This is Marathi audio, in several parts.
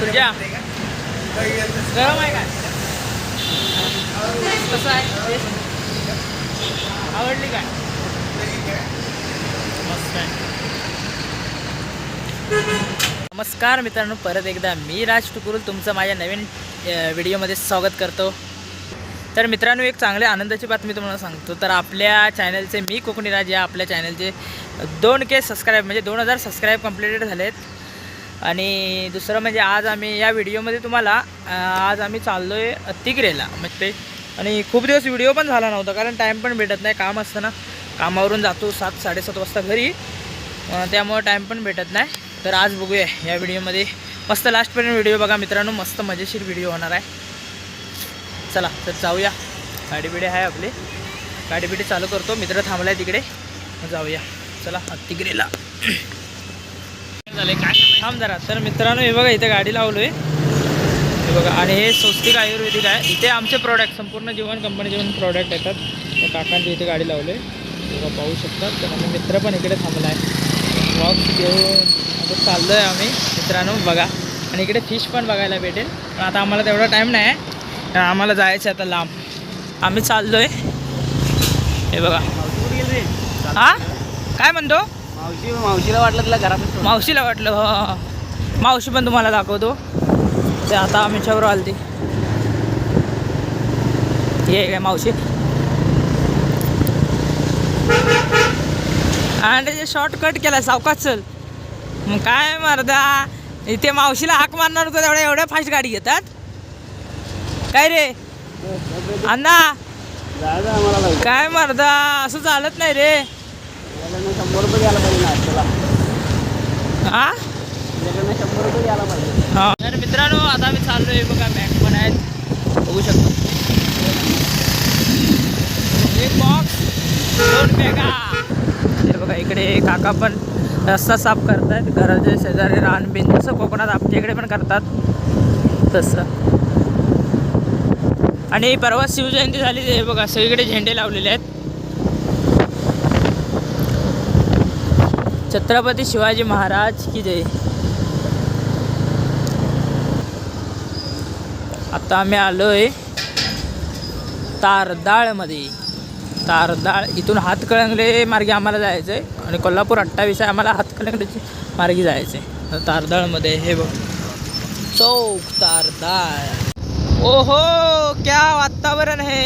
सुरजा गरम आहे काय कसं आहे? आवडली काय? मस्त आहे. नमस्कार मित्रांनो परत एकदा मी राज टुकुरुल तुमचं माझ्या नवीन व्हिडिओमध्ये स्वागत करतो. तर मित्रांनो एक चांगल्या आनंदाची बातमी तुम्हाला सांगतो. तर आपल्या चॅनलचे मी कोकणी राज या आपल्या चॅनलचे दोन के सबस्क्राईब म्हणजे दोन हजार सबस्क्राईब कंप्लीटेड झालेत. आणि दुसरं म्हणजे आज आम्ही या व्हिडिओमध्ये तुम्हाला आज आम्ही चाललो आहे अतिग्रेला. म्हणजे आणि खूप दिवस व्हिडिओ पण झाला नव्हता कारण टाईम पण भेटत नाही काम असतं ना. कामावरून जातो सात साडेसात वाजता घरी. त्यामुळं टाईम पण भेटत नाही. तर आज बघूया या व्हिडिओमध्ये. मस्त लास्टपर्यंत व्हिडिओ बघा मित्रांनो मस्त मजेशीर व्हिडिओ होणार आहे. चला तर जाऊया. गाडी बिडी आहे आपली. गाडी बिडी चालू करतो. मित्र थांबलाय तिकडे. जाऊया. चला तिकडेला थांब जरा. तर मित्रांनो हे बघा इथे गाडी लावलोय. हे बघा आणि हे स्वस्तिक आयुर्वेदिक आहे. इथे आमचे प्रॉडक्ट संपूर्ण जीवन कंपनीचे पण प्रॉडक्ट येतात. त्या काकांची इथे गाडी लावलोय. बघा पाहू शकतात. तर आम्ही मित्र पण इकडे थांबला आहे वॉक घेऊन. आता चाललो आहे आम्ही. मित्रांनो बघा. आणि इकडे फिश पण बघायला भेटेल. पण आता आम्हाला तेवढा टाईम नाही आहे. कारण आम्हाला जायचं आहे आता लांब. आम्ही चाललो आहे हे बघा. हा? काय म्हणतो? मावशी मावशीला वाटलं तुला घरात मावशीला वाटलं हो मावशी पण तुम्हाला दाखवतो. ते आता आमच्यावर आलती. ये काय मावशी. आणि त्याचे शॉर्टकट केला सावकाश चल. मग काय मर्दा इथे मावशीला हाक मारणार होतं तेवढ्या एवढ्या फास्ट गाडी घेतात. काय रे? अण्णा. लवकर. काय मर्दा असं चालत नाही रे. शंभर रुपये घ्यायला पाहिजे ना चला हा तुझ्याकडनं शंभर रुपये घ्यायला पाहिजे. हा. तर मित्रांनो आता आम्ही चाललोय बघा बँक पण आहेत बघू शकतो. एक बॉक्स दोन बॅगा बघा इकडे काका पण रस्ता साफ करतायत. घराच्या शेजारी रानबिन जसं कोकणात आमच्या इकडे पण करतात. तसं. आणि परवा शिवजयंती झाली हे बघा सगळीकडे झेंडे लावलेले आहेत. छत्रपती शिवाजी महाराज की जय. आता आम्ही आलो आहे तारदाळमध्ये. तारदाळ इथून हातकळंगले मार्गे आम्हाला जायचं आहे आणि कोल्हापूर अठ्ठावीस आहे आम्हाला हातकळंगलेची मार्गे जायचं आहे तारदाळमध्ये हे बघ. चौक तारदाळ. ओहो क्या वातावरण हे.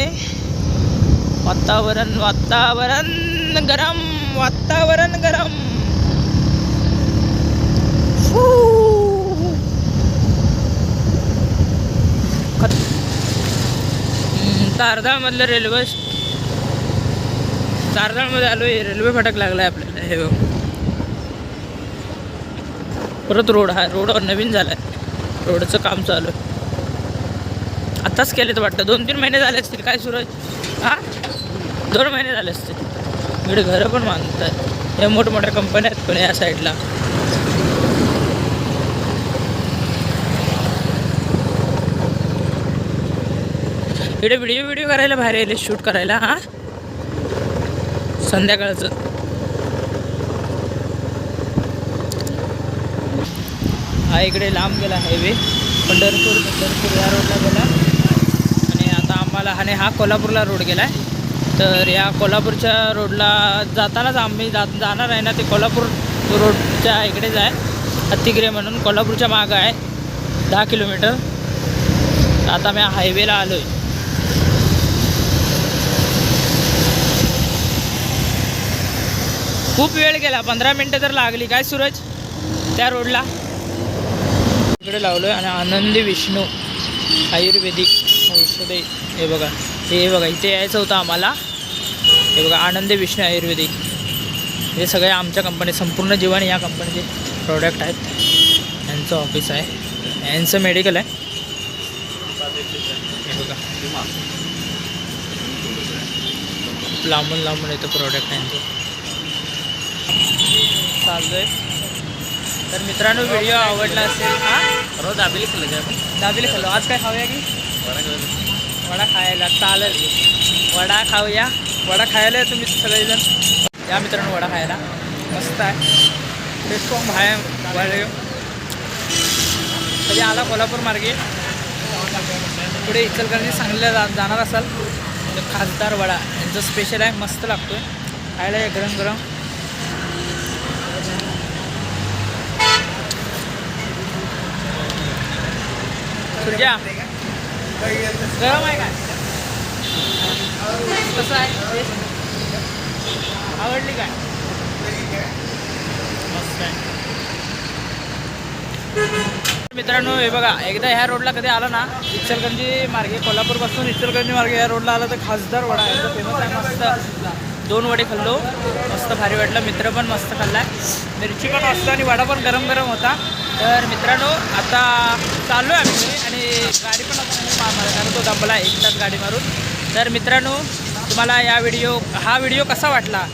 वातावरण वातावरण गरम वातावरण गरम. तारदाळमधलं रेल्वे तारदाळमध्ये आलो आहे रेल्वे फाटक लागला आहे आपल्याला. हे बघ. परत रोड हा रोड नवीन झाला आहे रोडचं काम चालू आहे. आत्ताच केलेत वाटतं. दोन तीन महिने झाले असतील काय सुरज हां दोन महिने झाले असतील. इकडे घरं पण बांधतात या मोठमोठ्या कंपन्या आहेत पण या साईडला इकडे व्हिडिओ व्हिडिओ करायला बाहेर यायले शूट करायला हां? संध्याकाळचं. हा इकडे लांब गेला हायवे पंढरपूर पंढरपूर या रोडला गेला. आणि आता आम्हाला आणि हा कोल्हापूरला रोड गेला आहे तर या कोल्हापूरच्या रोडला जातानाच आम्ही जात जाणार आहे ना ते कोल्हापूर रोडच्या इकडेच आहे हत्तीगिरे म्हणून कोल्हापूरच्या मागं आहे. दहा किलोमीटर. आता मी हायवेला आलो आहे खूप वेळ गेला पंधरा मिनटं तर लागली. काय सूरज? त्या रोडला. इकडे लावलो आहे आणि आनंदी विष्णू आयुर्वेदिक औषधे. हे बघा हे बघा इथे यायचं होतं आम्हाला. हे बघा आनंदी विष्णू आयुर्वेदिक. हे सगळे आमच्या कंपनी संपूर्ण जीवन या कंपनीचे प्रोडक्ट आहेत. यांचं ऑफिस आहे. यांचं मेडिकल आहे. हे बघा. खूप लांबून लांबून येतं प्रोडक्ट यांचं. चालू आहे तर मित्रांनो व्हिडिओ आवडला असेल हा? रोज दाबेली खाल्लं काय आपण दाबेली खाल्लो. आज काय खाऊया की? वडा खायला चालेल. वडा खाऊया. वडा खायला तुम्ही सगळेजण. या मित्रांनो वडा खायला. मस्त आहे. पण आहे वडे कधी आला कोल्हापूर मार्गे? पुढे इचलकरंजी सांगलीला जा जाणार असाल. तर खासदार वडा. यांचं स्पेशल आहे. मस्त लागतोय. खायला आहे गरम गरम सुरजा गरम आहे काय कसं आहे? आवडली काय? मस्त आहे. मित्रांनो हे बघा एकदा ह्या रोडला कधी आला ना इचलगंजी मार्गे कोल्हापूरपासून इचलगंजी मार्गे ह्या रोडला आला तर खासदार वडा आहे. फेमस आहे मस्त. दोन वडे खाल्लो. मस्त भारी वाटलं. मित्र पण मस्त खाल्ला मिरची पण मस्त आणि वडा पण गरम गरम होता. तर मित्रांनो आता चाललो आहे आम्ही आणि गाडी पण आता आम्ही तो दंबला एक तास गाडी मारून. तर मित्रांनो तुम्हाला या व्हिडिओ हा व्हिडिओ कसा वाटला?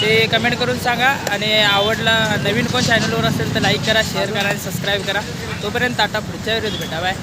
ते कमेंट करून सांगा. आणि आवडला नवीन कोण चॅनलवर असेल तर लाईक करा शेअर करा आणि सबस्क्राईब करा. तोपर्यंत आता पुढच्या व्हिडिओत भेटा. बाय